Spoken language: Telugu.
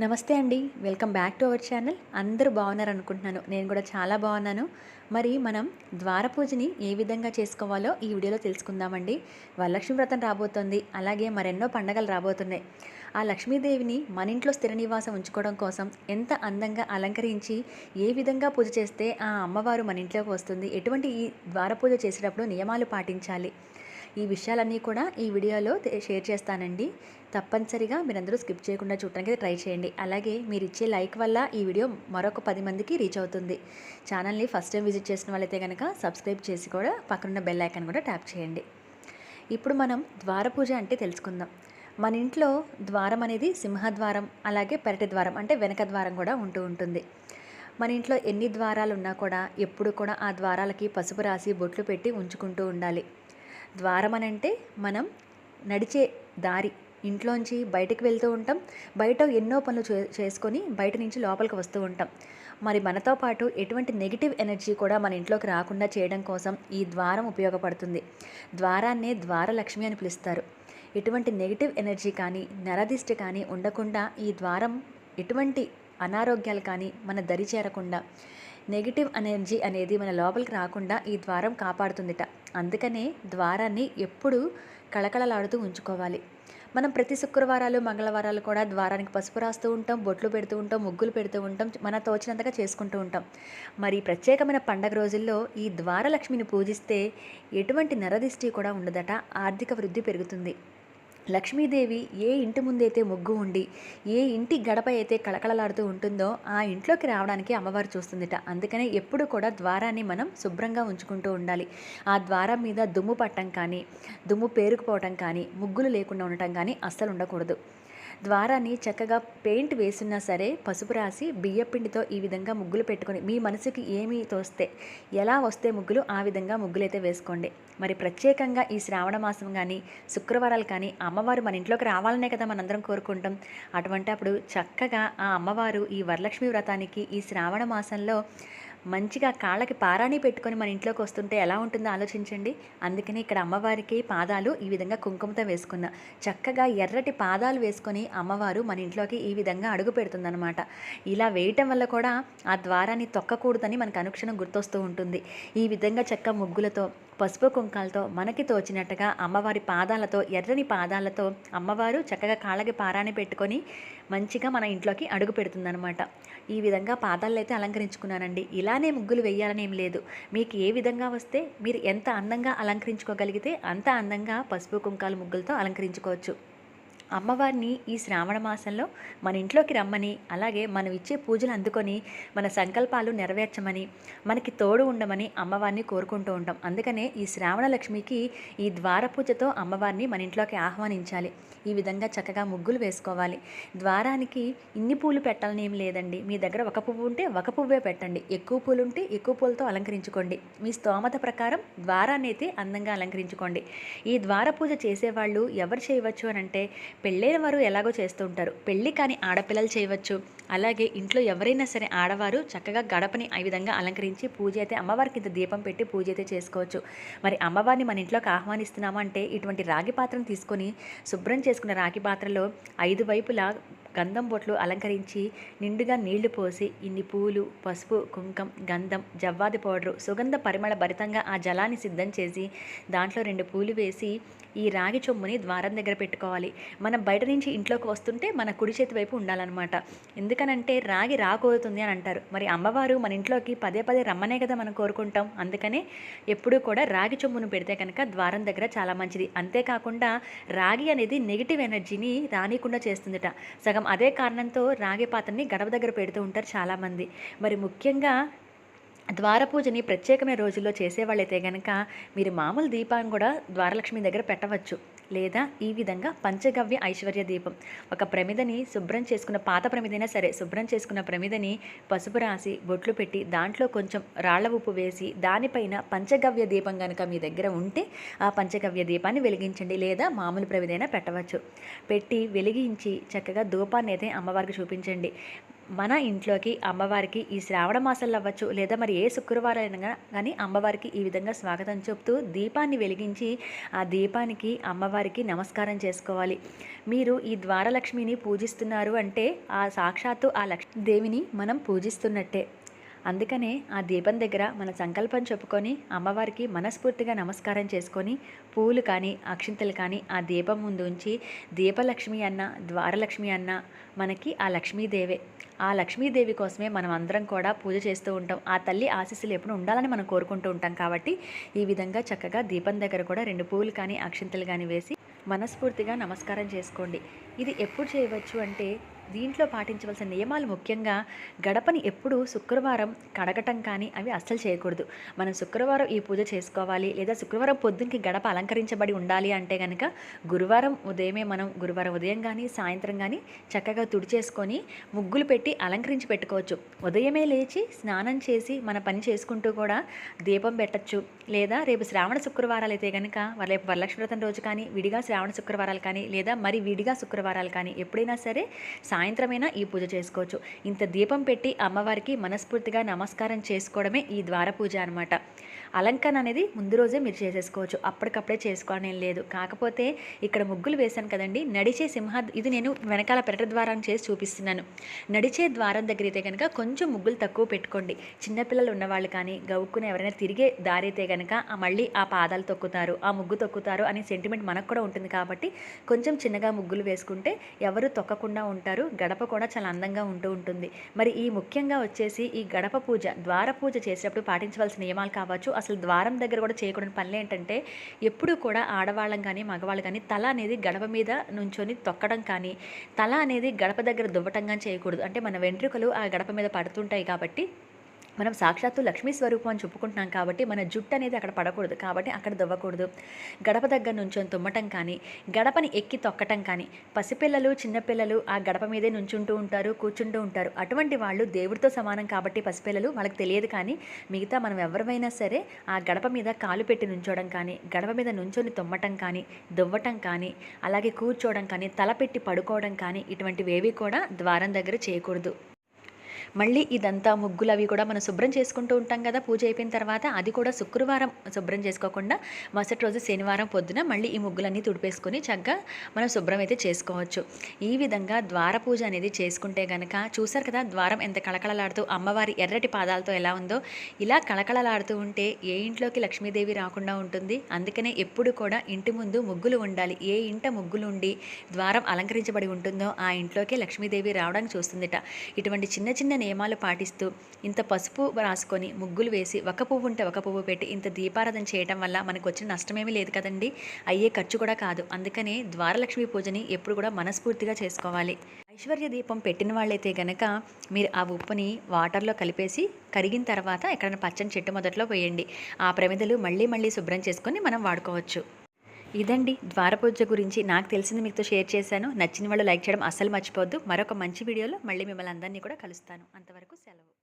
నమస్తే అండి. Welcome back to our channel. అందరూ బాగున్నారు అనుకుంటున్నాను నేను కూడా చాలా బాగున్నాను. మరి మనం ద్వార పూజని ఏ విధంగా చేసుకోవాలో ఈ వీడియోలో తెలుసుకుందామండి. వరలక్ష్మి వ్రతం రాబోతోంది. అలాగే మరెన్నో పండగలు రాబోతున్నాయి. ఆ లక్ష్మీదేవిని మన ఇంట్లో స్థిర నివాసం ఉంచుకోవడం కోసం ఎంత అందంగా అలంకరించి ఏ విధంగా పూజ చేస్తే ఆ అమ్మవారు మన ఇంట్లోకి వస్తుంది ఎటువంటి ఈ ద్వార పూజ చేసేటప్పుడు నియమాలు పాటించాలి ఈ విషయాలన్నీ కూడా ఈ వీడియోలో షేర్ చేస్తానండి. తప్పనిసరిగా మీరందరూ స్కిప్ చేయకుండా చూడటానికి ట్రై చేయండి. అలాగే మీరు ఇచ్చే లైక్ వల్ల ఈ వీడియో మరొక పది మందికి రీచ్ అవుతుంది. ఛానల్ని ఫస్ట్ టైం విజిట్ చేసిన వాళ్ళైతే కనుక సబ్స్క్రైబ్ చేసి కూడా పక్కనున్న బెల్ ఐకాన్ కూడా ట్యాప్ చేయండి. ఇప్పుడు మనం ద్వార పూజ అంటే తెలుసుకుందాం. మన ఇంట్లో ద్వారం అనేది సింహద్వారం అలాగే పెరటి ద్వారం అంటే వెనక ద్వారం కూడా ఉంటూ ఉంటుంది. మన ఇంట్లో ఎన్ని ద్వారాలు ఉన్నా కూడా ఎప్పుడు కూడా ఆ ద్వారాలకి పసుపు రాసి బొట్లు పెట్టి ఉంచుకుంటూ ఉండాలి. ద్వారం అని అంటే మనం నడిచే దారి ఇంట్లోంచి బయటకు వెళ్తూ ఉంటాం. బయట ఎన్నో పనులు చే- చేసుకొని బయట నుంచి లోపలికి వస్తూ ఉంటాం. మరి మనతో పాటు ఎటువంటి నెగిటివ్ ఎనర్జీ కూడా మన ఇంట్లోకి రాకుండా చేయడం కోసం ఈ ద్వారం ఉపయోగపడుతుంది. ద్వారాన్నే ద్వారలక్ష్మి అని పిలుస్తారు. ఎటువంటి నెగిటివ్ ఎనర్జీ కానీ నరదిష్టి కానీ ఉండకుండా ఈ ద్వారం ఎటువంటి అనారోగ్యాలు కానీ మన దరి చేరకుండా నెగిటివ్ ఎనర్జీ అనేది మన లోపలికి రాకుండా ఈ ద్వారం కాపాడుతుందిట. అందుకనే ద్వారాన్ని ఎప్పుడూ కళకళలాడుతూ ఉంచుకోవాలి. మనం ప్రతి శుక్రవారాలు మంగళవారాలు కూడా ద్వారానికి పసుపు రాస్తూ ఉంటాం బొట్లు పెడుతూ ఉంటాం ముగ్గులు పెడుతూ ఉంటాం మన తోచినంతగా చేసుకుంటూ ఉంటాం. మరి ప్రత్యేకమైన పండగ రోజుల్లో ఈ ద్వారలక్ష్మిని పూజిస్తే ఎటువంటి నరదిష్టి కూడా ఉండదట ఆర్థిక వృద్ధి పెరుగుతుంది. లక్ష్మీదేవి ఏ ఇంటి ముందైతే ముగ్గు ఉండి ఏ ఇంటి గడప అయితే కళకళలాడుతూ ఉంటుందో ఆ ఇంట్లోకి రావడానికి అమ్మవారు చూస్తుందిట. అందుకనే ఎప్పుడు కూడా ద్వారాన్ని మనం శుభ్రంగా ఉంచుకుంటూ ఉండాలి. ఆ ద్వారం మీద దుమ్ము పట్టడం కానీ దుమ్ము పేరుకుపోవటం కానీ ముగ్గులు లేకుండా ఉండటం కానీ అస్సలు ఉండకూడదు. ద్వారాన్ని చక్కగా పెయింట్ వేసున్నా సరే పసుపు రాసి బియ్యపిండితో ఈ విధంగా ముగ్గులు పెట్టుకొని మీ మనసుకి ఏమి తోస్తే ఎలా వస్తే ముగ్గులు ఆ విధంగా ముగ్గులైతే వేసుకోండి. మరి ప్రత్యేకంగా ఈ శ్రావణ మాసం కానీ శుక్రవారాలు కానీ అమ్మవారు మన ఇంట్లోకి రావాలనే కదా మనందరం కోరుకుంటాం. అటువంటి అప్పుడు చక్కగా ఆ అమ్మవారు ఈ వరలక్ష్మి వ్రతానికి ఈ శ్రావణ మాసంలో మంచిగా కాళ్ళకి పారాణి పెట్టుకొని మన ఇంట్లోకి వస్తుంటే ఎలా ఉంటుందో ఆలోచించండి. అందుకని ఇక్కడ అమ్మవారికి పాదాలు ఈ విధంగా కుంకుమతో వేసుకున్న. చక్కగా ఎర్రటి పాదాలు వేసుకొని అమ్మవారు మన ఇంట్లోకి ఈ విధంగా అడుగు పెడుతుందనమాట ఇలా వేయటం వల్ల కూడా ఆ ద్వారాన్ని తొక్కకూడదని మనకు అనుక్షణం గుర్తొస్తూ ఉంటుంది. ఈ విధంగా చక్క ముగ్గులతో పసుపు కుంకాలతో మనకి తోచినట్టుగా అమ్మవారి పాదాలతో ఎర్రని పాదాలతో అమ్మవారు చక్కగా కాళ్ళకి పారాన్ని పెట్టుకొని మంచిగా మన ఇంట్లోకి అడుగు పెడుతుందనమాట ఈ విధంగా పాదాలు అయితే అలంకరించుకున్నానండి ఇలానే ముగ్గులు వేయాలని ఏం లేదు. మీకు ఏ విధంగా వస్తే మీరు ఎంత అందంగా అలంకరించుకోగలిగితే అంత అందంగా పసుపు కుంకాలు ముగ్గులతో అలంకరించుకోవచ్చు. అమ్మవారిని ఈ శ్రావణ మాసంలో మన ఇంట్లోకి రమ్మని అలాగే మనం ఇచ్చే పూజలు అందుకొని మన సంకల్పాలు నెరవేర్చమని మనకి తోడు ఉండమని అమ్మవారిని కోరుకుంటూ ఉంటాం. అందుకనే ఈ శ్రావణ లక్ష్మికి ఈ ద్వార పూజతో అమ్మవారిని మన ఇంట్లోకి ఆహ్వానించాలి. ఈ విధంగా చక్కగా ముగ్గులు వేసుకోవాలి. ద్వారానికి ఇన్ని పూలు పెట్టాలని ఏం లేదండి. మీ దగ్గర ఒక పువ్వు ఉంటే ఒక పువ్వే పెట్టండి. ఎక్కువ పూలు ఉంటే ఎక్కువ పూలతో అలంకరించుకోండి. మీ స్తోమత ప్రకారం ద్వారాన్ని అయితే అందంగా అలంకరించుకోండి. ఈ ద్వార పూజ చేసేవాళ్ళు ఎవరు చేయవచ్చు అని అంటే పెళ్ళైన వారు ఎలాగో చేస్తూ ఉంటారు. పెళ్ళి కాని ఆడపిల్లలు చేయవచ్చు. అలాగే ఇంట్లో ఎవరైనా సరే ఆడవారు చక్కగా గడపని ఆ విధంగా అలంకరించి పూజ అయితే అమ్మవారికి ఇంత దీపం పెట్టి పూజ అయితే చేసుకోవచ్చు. మరి అమ్మవారిని మన ఇంట్లోకి ఆహ్వానిస్తున్నాము అంటే ఇటువంటి రాగి పాత్రను తీసుకొని శుభ్రం చేసుకున్న రాగి పాత్రలో ఐదు వైపులా గంధం బొట్లు అలంకరించి నిండుగా నీళ్ళు పోసి ఇన్ని పూలు పసుపు కుంకం గంధం జవ్వాది పౌడరు సుగంధ పరిమళ భరితంగా ఆ జలాన్ని సిద్ధం చేసి దాంట్లో రెండు పూలు వేసి ఈ రాగి చొమ్ముని ద్వారం దగ్గర పెట్టుకోవాలి. మనం బయట నుంచి ఇంట్లోకి వస్తుంటే మన కుడి చేతి వైపు ఉండాలన్నమాట. ఎందుకనంటే రాగి రాకూరుతుంది అని అంటారు. మరి అమ్మవారు మన ఇంట్లోకి పదే పదే రమ్మనే కదా మనం కోరుకుంటాం. అందుకనే ఎప్పుడూ కూడా రాగి చొమ్మును పెడితే కనుక ద్వారం దగ్గర చాలా మంచిది. అంతేకాకుండా రాగి అనేది నెగిటివ్ ఎనర్జీని రానికుండా చేస్తుందట. సగం అదే కారణంతో రాగి పాత్రని గడప దగ్గర పెడుతూ ఉంటారు చాలామంది. మరి ముఖ్యంగా ద్వార పూజని ప్రత్యేకమైన రోజుల్లో చేసేవాళ్ళైతే గనక మీరు మామూలు దీపాన్ని కూడా ద్వారలక్ష్మి దగ్గర పెట్టవచ్చు. లేదా ఈ విధంగా పంచగవ్య ఐశ్వర్య దీపం. ఒక ప్రమిదని శుభ్రం చేసుకున్న పాత ప్రమిదైనా సరే శుభ్రం చేసుకున్న ప్రమిదని పసుపు రాసి బొట్లు పెట్టి దాంట్లో కొంచెం రాళ్ళ ఉప్పు వేసి దానిపైన పంచగవ్య దీపం కనుక మీ దగ్గర ఉంటే ఆ పంచగవ్య దీపాన్ని వెలిగించండి లేదా మామూలు ప్రమిదైనా పెట్టవచ్చు. పెట్టి వెలిగించి చక్కగా ధూపాన్ని అయితే అమ్మవారికి చూపించండి. మన ఇంట్లోకి అమ్మవారికి ఈ శ్రావణ మాసంలో అవ్వచ్చు లేదా మరి ఏ శుక్రవారం అయినా కానీ అమ్మవారికి ఈ విధంగా స్వాగతం చెప్తూ దీపాన్ని వెలిగించి ఆ దీపానికి అమ్మవారికి నమస్కారం చేసుకోవాలి. మీరు ఈ ద్వారలక్ష్మిని పూజిస్తున్నారు అంటే ఆ సాక్షాత్తు ఆ లక్ష్మీ దేవిని మనం పూజిస్తున్నట్టే. అందుకనే ఆ దీపం దగ్గర మన సంకల్పం చెప్పుకొని అమ్మవారికి మనస్ఫూర్తిగా నమస్కారం చేసుకొని పూలు కానీ అక్షింతలు కానీ ఆ దీపం ముందు ఉంచి దీపలక్ష్మి అన్న ద్వారలక్ష్మి అన్న మనకి ఆ లక్ష్మీదేవే. ఆ లక్ష్మీదేవి కోసమే మనం అందరం కూడా పూజ చేస్తూ ఉంటాం. ఆ తల్లి ఆశీస్సులు ఎప్పుడు ఉండాలని మనం కోరుకుంటూ ఉంటాం కాబట్టి ఈ విధంగా చక్కగా దీపం దగ్గర కూడా రెండు పూలు కానీ అక్షింతలు కానీ వేసి మనస్ఫూర్తిగా నమస్కారం చేసుకోండి. ఇది ఎప్పుడు చేయవచ్చు అంటే దీంట్లో పాటించవలసిన నియమాలు ముఖ్యంగా గడపని ఎప్పుడు శుక్రవారం కడగటం కానీ అవి అస్సలు చేయకూడదు. మనం శుక్రవారం ఈ పూజ చేసుకోవాలి లేదా శుక్రవారం పొద్దునకి గడప అలంకరించబడి ఉండాలి అంటే కనుక గురువారం ఉదయమే మనం గురువారం ఉదయం కానీ సాయంత్రం కానీ చక్కగా తుడిచేసుకొని ముగ్గులు పెట్టి అలంకరించి పెట్టుకోవచ్చు. ఉదయమే లేచి స్నానం చేసి మన పని చేసుకుంటూ కూడా దీపం పెట్టచ్చు. లేదా రేపు శ్రావణ శుక్రవారాలు అయితే కనుక రేపు వరలక్ష్మి వ్రతం రోజు కానీ విడిగా శ్రావణ శుక్రవారాలు కానీ లేదా మరి విడిగా శుక్రవారాలు కానీ ఎప్పుడైనా సరే సాయంత్రమైనా ఈ పూజ చేసుకోవచ్చు. ఇంత దీపం పెట్టి అమ్మవారికి మనస్ఫూర్తిగా నమస్కారం చేసుకోవడమే ఈ ద్వార పూజ అనమాట అలంకరణ అనేది ముందు రోజే మీరు చేసేసుకోవచ్చు. అప్పటికప్పుడే చేసుకోవాలని ఏం లేదు. కాకపోతే ఇక్కడ ముగ్గులు వేశాను కదండి. నడిచే సింహ ఇది నేను వెనకాల పెరట ద్వారం చేసి చూపిస్తున్నాను. నడిచే ద్వారం దగ్గర అయితే కనుక కొంచెం ముగ్గులు తక్కువ పెట్టుకోండి. చిన్నపిల్లలు ఉన్నవాళ్ళు కానీ గవ్వుకుని ఎవరైనా తిరిగే దారి అయితే కనుక మళ్ళీ ఆ పాదాలు తొక్కుతారు ఆ ముగ్గు తొక్కుతారు అనే సెంటిమెంట్ మనకు కూడా ఉంటుంది కాబట్టి కొంచెం చిన్నగా ముగ్గులు వేసుకుంటే ఎవరు తొక్కకుండా ఉంటారు గడప కూడా చాలా అందంగా ఉంటూ ఉంటుంది. మరి ఈ ముఖ్యంగా వచ్చేసి ఈ గడప పూజ ద్వార పూజ చేసేటప్పుడు పాటించవలసిన నియమాలు కావచ్చు. అసలు ద్వారం దగ్గర కూడా చేయకూడని పనులు ఏంటంటే ఎప్పుడూ కూడా ఆడవాళ్ళం కానీ మగవాళ్ళు కానీ తల అనేది గడప మీద నుంచొని తొక్కడం కానీ తల అనేది గడప దగ్గర దువ్వటం కానీ చేయకూడదు. అంటే మన వెంట్రుకలు ఆ గడప మీద పడుతుంటాయి కాబట్టి మనం సాక్షాత్తు లక్ష్మీ స్వరూపం అని చెప్పుకుంటున్నాం కాబట్టి మన జుట్టు అనేది అక్కడ పడకూడదు. కాబట్టి అక్కడ దువ్వకూడదు. గడప దగ్గర నుంచొని తుమ్మటం కానీ గడపని ఎక్కి తొక్కటం కానీ పసిపిల్లలు చిన్నపిల్లలు ఆ గడప మీదే నుంచుంటూ ఉంటారు కూర్చుంటూ ఉంటారు. అటువంటి వాళ్ళు దేవుడితో సమానం కాబట్టి పసిపిల్లలు వాళ్ళకి తెలియదు కానీ మిగతా మనం ఎవరివైనా సరే ఆ గడప మీద కాలు పెట్టి నుంచోవడం కానీ గడప మీద నుంచొని తుమ్మటం కానీ దువ్వటం కానీ అలాగే కూర్చోవడం కానీ తల పెట్టి పడుకోవడం కానీ ఇటువంటివేవి కూడా ద్వారం దగ్గర చేయకూడదు. మళ్ళీ ఇదంతా ముగ్గులు అవి కూడా మనం శుభ్రం చేసుకుంటూ ఉంటాం కదా పూజ అయిపోయిన తర్వాత అది కూడా శుక్రవారం శుభ్రం చేసుకోకుండా మరుసటి రోజు శనివారం పొద్దున మళ్ళీ ఈ ముగ్గులన్నీ తుడిపేసుకొని చక్కగా మనం శుభ్రం అయితే చేసుకోవచ్చు. ఈ విధంగా ద్వార పూజ అనేది చేసుకుంటే కనుక చూసారు కదా ద్వారం ఎంత కళకళలాడుతూ అమ్మవారి ఎర్రటి పాదాలతో ఎలా ఉందో ఇలా కళకళలాడుతూ ఉంటే ఏ ఇంట్లోకి లక్ష్మీదేవి రాకుండా ఉంటుంది. అందుకనే ఎప్పుడు కూడా ఇంటి ముందు ముగ్గులు ఉండాలి. ఏ ఇంట ముగ్గులు ఉండి ద్వారం అలంకరించబడి ఉంటుందో ఆ ఇంట్లోకి లక్ష్మీదేవి రావడానికి చూస్తుందిట. ఇటువంటి చిన్న చిన్న నియమాలు పాటిస్తూ ఇంత పసుపు రాసుకొని ముగ్గులు వేసి ఒక పువ్వు ఉంటే ఒక పువ్వు పెట్టి ఇంత దీపారాధన చేయటం వల్ల మనకు వచ్చిన నష్టమేమీ లేదు కదండి. అయ్యే ఖర్చు కూడా కాదు. అందుకనే ద్వారలక్ష్మి పూజని ఎప్పుడు కూడా మనస్ఫూర్తిగా చేసుకోవాలి. ఐశ్వర్య దీపం పెట్టిన వాళ్ళైతే గనక మీరు ఆ ఉప్పుని వాటర్లో కలిపేసి కరిగిన తర్వాత ఎక్కడైనా పచ్చని చెట్టు మొదట్లో వేయండి. ఆ ప్రమిదలు మళ్ళీ మళ్ళీ శుభ్రం చేసుకొని మనం వాడుకోవచ్చు. ఇదండి ద్వారపూజ గురించి నాకు తెలిసింది మీతో షేర్ చేశాను. నచ్చిన వాళ్ళు లైక్ చేయడం అస్సలు మర్చిపోవద్దు. మరొక మంచి వీడియోలో మళ్ళీ మిమ్మల్ని అందరినీ కూడా కలుస్తాను. అంతవరకు సెలవు.